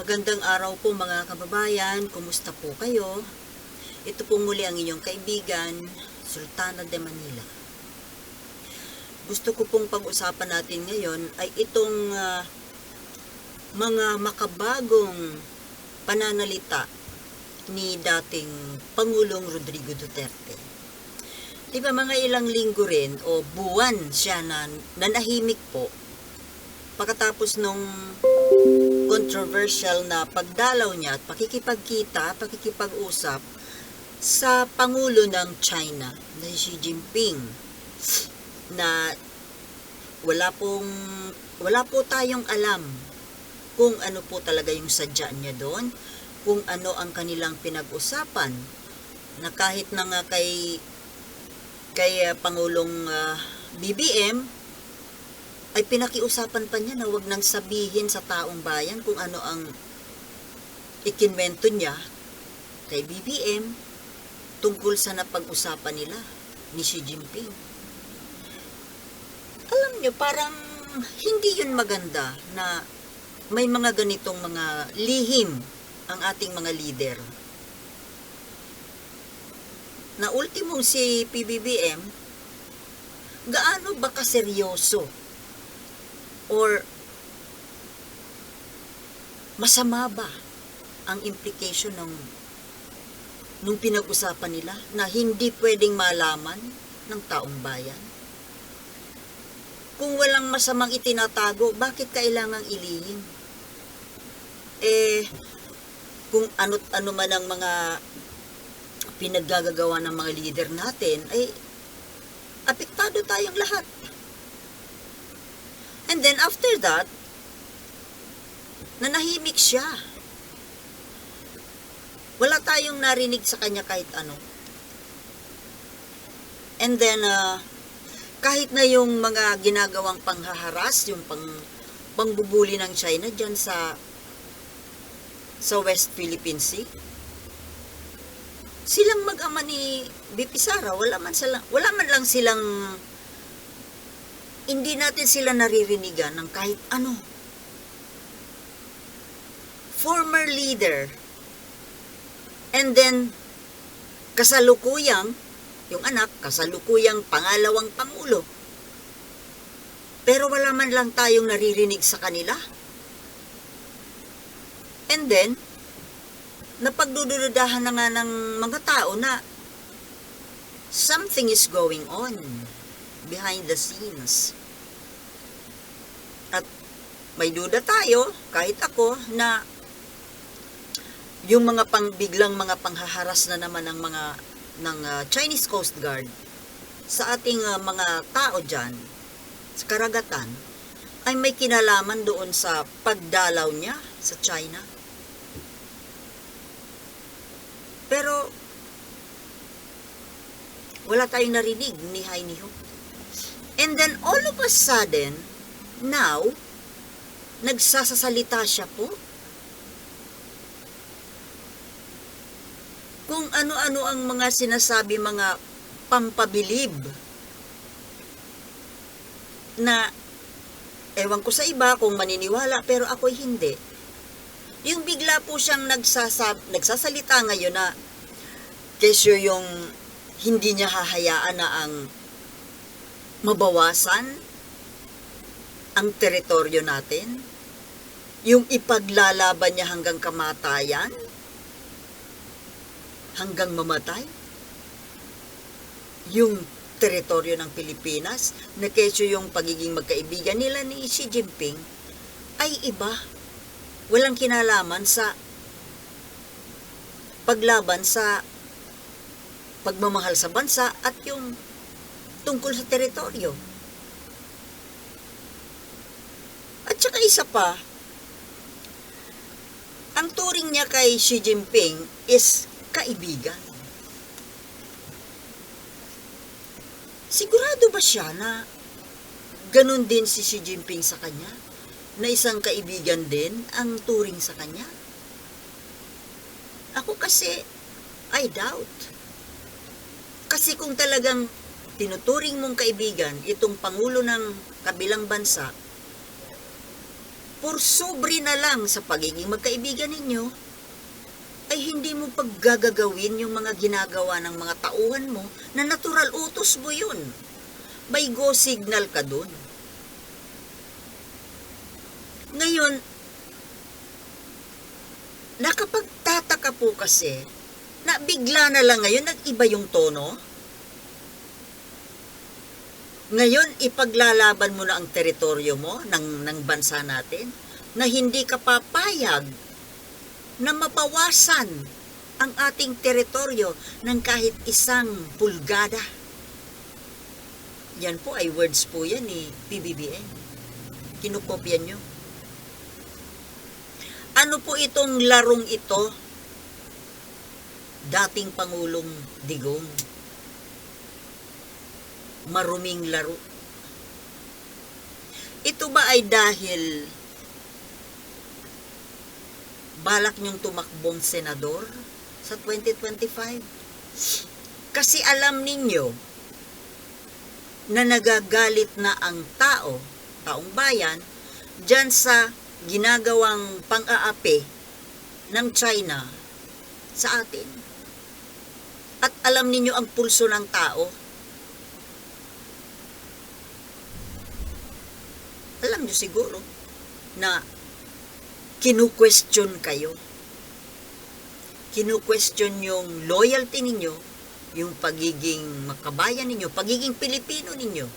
Magandang araw po mga kababayan, kumusta po kayo? Ito po muli ang inyong kaibigan, Sultana de Manila. Gusto ko pong pag-usapan natin ngayon ay itong ah, mga makabagong pananalita ni dating Pangulong Rodrigo Duterte. Di ba mga ilang linggo rin o buwan siya na nanahimik po pagkatapos nung controversial na pagdalaw niya at pakikipagkita, pakikipag-usap sa Pangulo ng China na Xi Jinping na wala pong wala po tayong alam kung ano po talaga yung sadya niya doon, kung ano ang kanilang pinag-usapan na kahit na nga kay kay ah, Pangulong ah, BBM ay pinakiusapan pa niya na wag nang sabihin sa taong bayan kung ano ang ikinwento niya kay BBM tungkol sa napag-usapan nila ni Xi Jinping. Alam niyo, parang hindi yun maganda na may mga ganitong mga lihim ang ating mga leader. Na ultimong si PBBM, gaano ba kaseryoso or masama ba ang implication ng nung pinag-usapan nila na hindi pwedeng malaman ng taong bayan? Kung walang masamang itinatago, bakit kailangang ilihim? Eh, kung ano't ano man ang mga pinaggagawa ng mga leader natin, ay apektado tayong lahat. And then after that, nanahimik siya. Wala tayong narinig sa kanya kahit ano. And then, uh, kahit na yung mga ginagawang panghaharas, yung pang, pangbubuli ng China dyan sa sa West Philippine Sea, silang mag-ama ni BP wala man, sila, wala man lang silang hindi natin sila naririnigan ng kahit ano. Former leader. And then, kasalukuyang, yung anak, kasalukuyang pangalawang pangulo. Pero wala man lang tayong naririnig sa kanila. And then, napagdududahan na nga ng mga tao na something is going on behind the scenes. May duda tayo, kahit ako, na yung mga pangbiglang mga panghaharas na naman ng mga ng ah, Chinese Coast Guard sa ating ah, mga tao dyan, sa karagatan, ay may kinalaman doon sa pagdalaw niya sa China. Pero, wala tayong narinig ni Hai ni. And then, all of a sudden, now, nagsasasalita siya po. Kung ano-ano ang mga sinasabi, mga pampabilib na ewan ko sa iba kung maniniwala pero ako'y hindi. Yung bigla po siyang nagsasab nagsasalita ngayon na kesyo yung hindi niya hahayaan na ang mabawasan ang teritoryo natin, yung ipaglalaban niya hanggang kamatayan, hanggang mamatay, yung teritoryo ng Pilipinas, na kesyo yung pagiging magkaibigan nila ni Xi Jinping, ay iba. Walang kinalaman sa paglaban sa pagmamahal sa bansa at yung tungkol sa teritoryo. At saka isa pa, ang turing niya kay Xi Jinping is kaibigan. Sigurado ba siya na ganun din si Xi Jinping sa kanya? Na isang kaibigan din ang turing sa kanya? Ako kasi, I doubt. Kasi kung talagang tinuturing mong kaibigan itong pangulo ng kabilang bansa, Pursobri na lang sa pagiging magkaibigan ninyo, ay hindi mo paggagagawin yung mga ginagawa ng mga tauhan mo na natural utos mo yun. May go signal ka dun. Ngayon, nakapagtataka po kasi na bigla na lang ngayon nag-iba yung tono. Ngayon, ipaglalaban mo na ang teritoryo mo ng, ng bansa natin na hindi ka papayag na mabawasan ang ating teritoryo ng kahit isang pulgada. Yan po ay words po yan ni PBBM. Kinukopya nyo. Ano po itong larong ito? Dating Pangulong Digong. Maruming laro. Ito ba ay dahil balak niyong tumakbong senador sa 2025? Kasi alam ninyo na nagagalit na ang tao, taong bayan, dyan sa ginagawang pang-aapi ng China sa atin. At alam ninyo ang pulso ng tao. Alam nyo siguro na kinu-question kayo. Kinu-question yung loyalty ninyo, yung pagiging makabayan ninyo, pagiging Pilipino ninyo.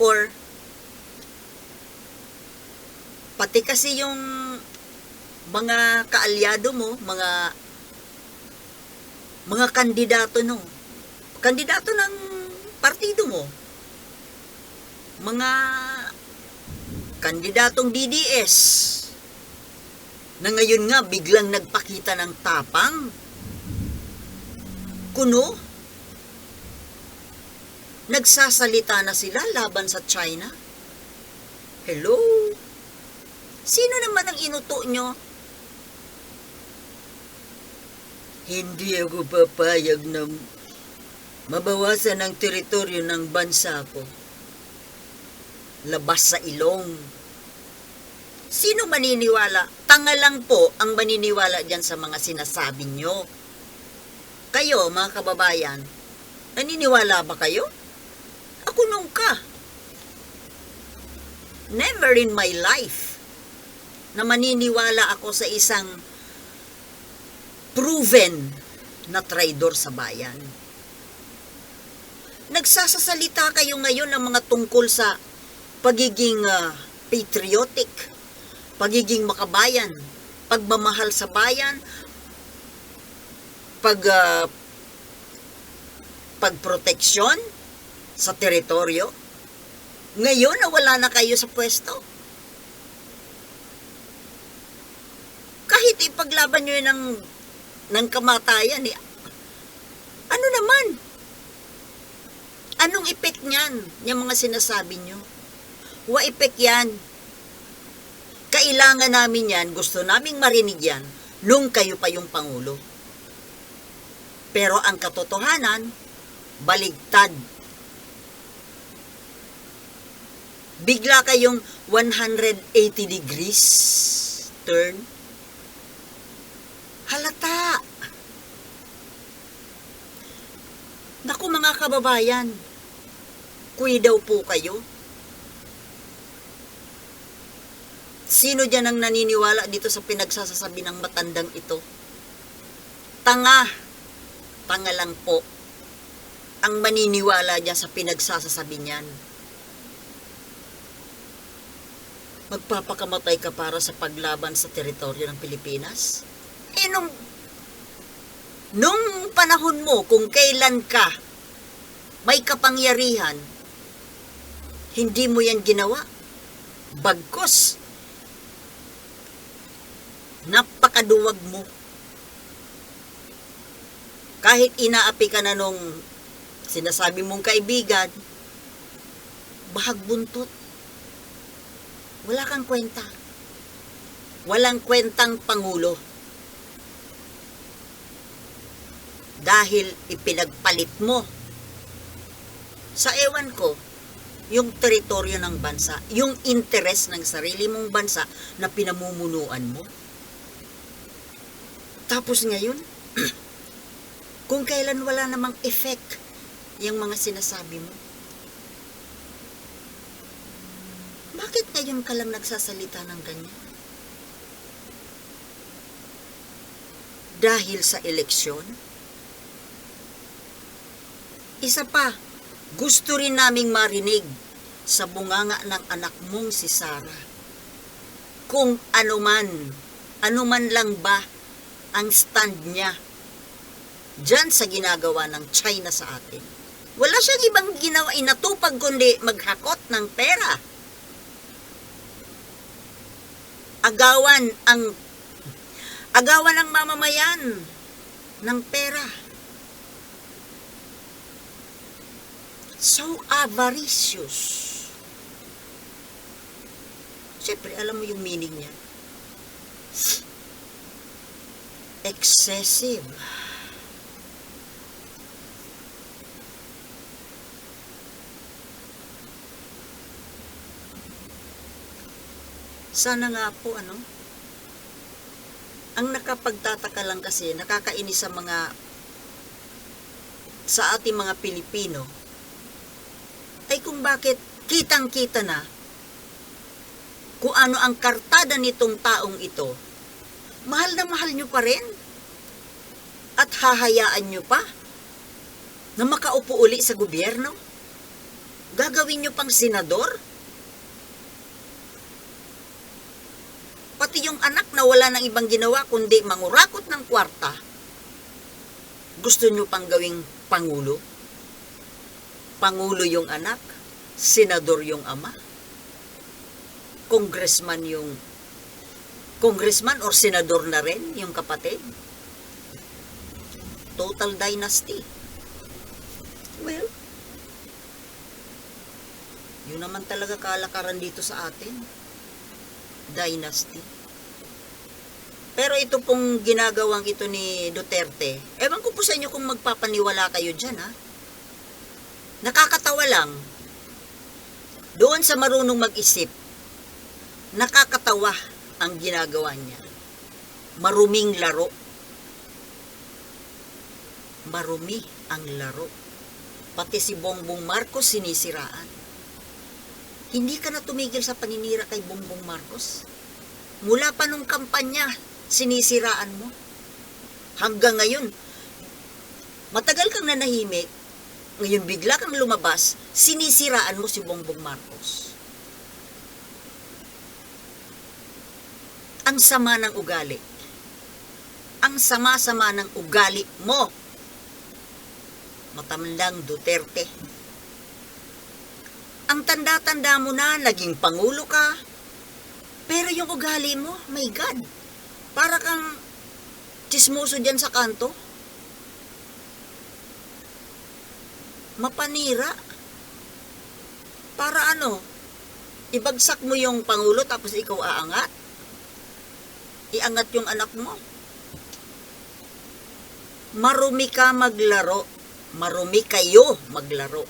Or, pati kasi yung mga kaalyado mo, mga mga kandidato no, kandidato ng partido mo, mga kandidatong DDS na ngayon nga biglang nagpakita ng tapang kuno nagsasalita na sila laban sa China. Hello? Sino naman ang inuto nyo? Hindi ako papayag na mabawasan ang teritoryo ng bansa ko labas sa ilong. Sino maniniwala? Tanga lang po ang maniniwala dyan sa mga sinasabi nyo. Kayo, mga kababayan, naniniwala ba kayo? Ako nung ka. Never in my life na maniniwala ako sa isang proven na traidor sa bayan. Nagsasasalita kayo ngayon ng mga tungkol sa pagiging ah, patriotic, pagiging makabayan, pagmamahal sa bayan, pag ah, pagproteksyon sa teritoryo. Ngayon na wala na kayo sa pwesto. Kahit ipaglaban nyo ng, ng kamatayan, eh, ano naman? Anong epek niyan, yung mga sinasabi nyo? Wa epek yan. Kailangan namin yan, gusto naming marinig yan, nung kayo pa yung Pangulo. Pero ang katotohanan, baligtad. Bigla kayong 180 degrees turn. Halata. Naku mga kababayan, kuy daw po kayo. Sino dyan ang naniniwala dito sa pinagsasasabi ng matandang ito? Tanga. Tanga lang po. Ang maniniwala dyan sa pinagsasasabi niyan. Magpapakamatay ka para sa paglaban sa teritoryo ng Pilipinas? Eh nung, nung panahon mo, kung kailan ka may kapangyarihan, hindi mo yan ginawa. Bagkos, napakaduwag mo. Kahit inaapi ka na nung sinasabi mong kaibigan, bahag buntot. Wala kang kwenta. Walang kwentang pangulo. Dahil ipinagpalit mo. Sa ewan ko, yung teritoryo ng bansa, yung interes ng sarili mong bansa na pinamumunuan mo. Tapos ngayon, kung kailan wala namang effect yung mga sinasabi mo, bakit ngayon ka lang nagsasalita ng ganyan? Dahil sa eleksyon? Isa pa, gusto rin naming marinig sa bunganga ng anak mong si Sarah. Kung ano man, ano man lang ba ang stand niya dyan sa ginagawa ng China sa atin. Wala siyang ibang ginawa inatupag kundi maghakot ng pera. Agawan ang agawan ng mamamayan ng pera. So avaricious. Siyempre, alam mo yung meaning niya. Excessive. Sana nga po, ano, ang nakapagtataka lang kasi, nakakainis sa mga, sa ating mga Pilipino, ay kung bakit kitang-kita na kung ano ang kartada nitong taong ito, mahal na mahal nyo pa rin at hahayaan nyo pa na makaupo uli sa gobyerno? Gagawin nyo pang senador? Pati yung anak na wala nang ibang ginawa kundi mangurakot ng kwarta, gusto nyo pang gawing pangulo? Pangulo yung anak, senador yung ama, congressman yung congressman or senador na rin yung kapatid. Total dynasty. Well, yun naman talaga kalakaran dito sa atin. Dynasty. Pero ito pong ginagawang ito ni Duterte, ewan ko po sa inyo kung magpapaniwala kayo dyan ha. Nakakatawa lang. Doon sa marunong mag-isip, nakakatawa ang ginagawa niya. Maruming laro. Marumi ang laro. Pati si Bongbong Marcos sinisiraan. Hindi ka na tumigil sa paninira kay Bongbong Marcos. Mula pa nung kampanya, sinisiraan mo. Hanggang ngayon, matagal kang nanahimik, ngayon bigla kang lumabas, sinisiraan mo si Bongbong Marcos. Ang sama ng ugali. Ang sama-sama ng ugali mo. Matamlang Duterte. Ang tanda-tanda mo na, naging pangulo ka. Pero yung ugali mo, my God, para kang chismoso dyan sa kanto. Mapanira. Para ano, ibagsak mo yung pangulo tapos ikaw aangat? Iangat yung anak mo? Marumi ka maglaro. Marumi kayo maglaro.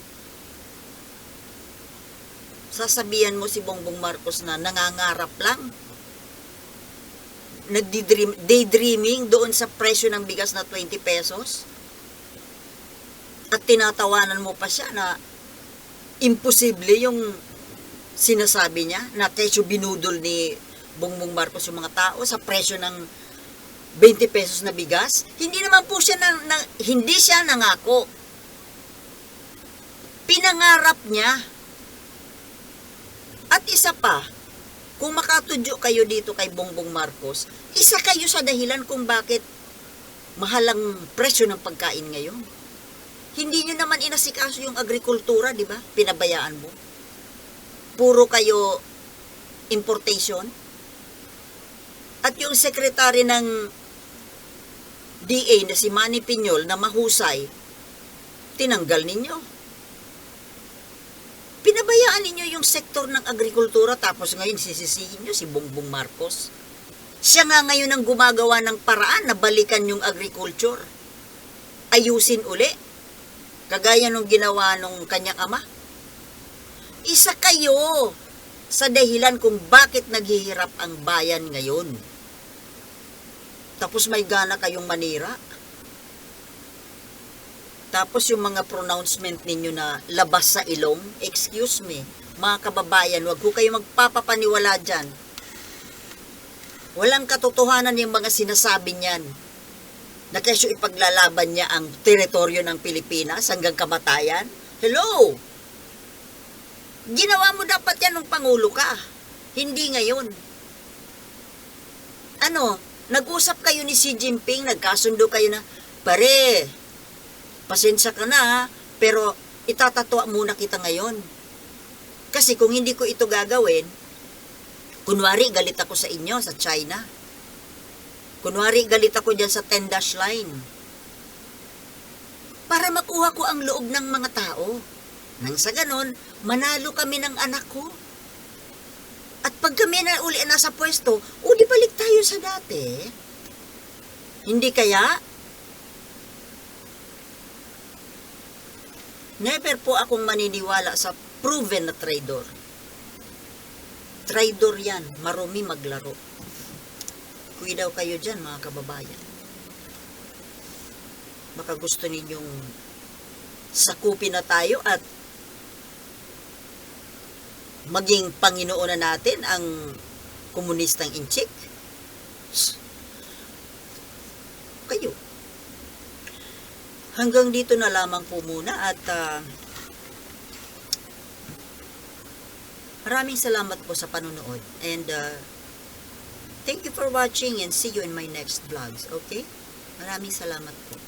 Sasabihan mo si Bongbong Marcos na nangangarap lang. Nagdidream, daydreaming doon sa presyo ng bigas na 20 pesos. At tinatawanan mo pa siya na imposible yung sinasabi niya na kesyo binudol ni Bongbong Marcos yung mga tao sa presyo ng 20 pesos na bigas. Hindi naman po siya na, na- hindi siya nangako. Pinangarap niya. At isa pa, kung makatudyo kayo dito kay Bongbong Marcos, isa kayo sa dahilan kung bakit mahal ang presyo ng pagkain ngayon. Hindi nyo naman inasikaso yung agrikultura, di ba? Pinabayaan mo. Puro kayo importation. At yung sekretary ng DA na si Manny Piñol na mahusay, tinanggal ninyo. Pinabayaan ninyo yung sektor ng agrikultura tapos ngayon sisisihin nyo si Bongbong Marcos. Siya nga ngayon ang gumagawa ng paraan na balikan yung agriculture. Ayusin uli. Kagaya nung ginawa nung kanyang ama. Isa kayo sa dahilan kung bakit naghihirap ang bayan ngayon. Tapos may gana kayong manira. Tapos yung mga pronouncement ninyo na labas sa ilong, excuse me, mga kababayan, wag ko kayo magpapapaniwala dyan. Walang katotohanan yung mga sinasabi niyan. Na kesyo ipaglalaban niya ang teritoryo ng Pilipinas hanggang kamatayan. Hello! Ginawa mo dapat yan nung Pangulo ka. Hindi ngayon. Ano, nag-usap kayo ni Xi Jinping, nagkasundo kayo na, pare, pasensya ka na pero itatatwa muna kita ngayon. Kasi kung hindi ko ito gagawin, kunwari galit ako sa inyo, sa China. Kunwari galit ako dyan sa 10 dash line. Para makuha ko ang loob ng mga tao. Nang sa ganon, manalo kami ng anak ko. At pag kami na uli nasa pwesto, di balik tayo sa dati. Hindi kaya? Never po akong maniniwala sa proven na traitor. Traitor yan, marumi maglaro. Kuwi daw kayo dyan, mga kababayan. Baka gusto ninyong sakupin na tayo at maging Panginoon na natin ang komunistang inchik. Kayo. Hanggang dito na lamang po muna at ah, maraming salamat po sa panonood and ah, thank you for watching and see you in my next vlogs, okay? Maraming salamat po.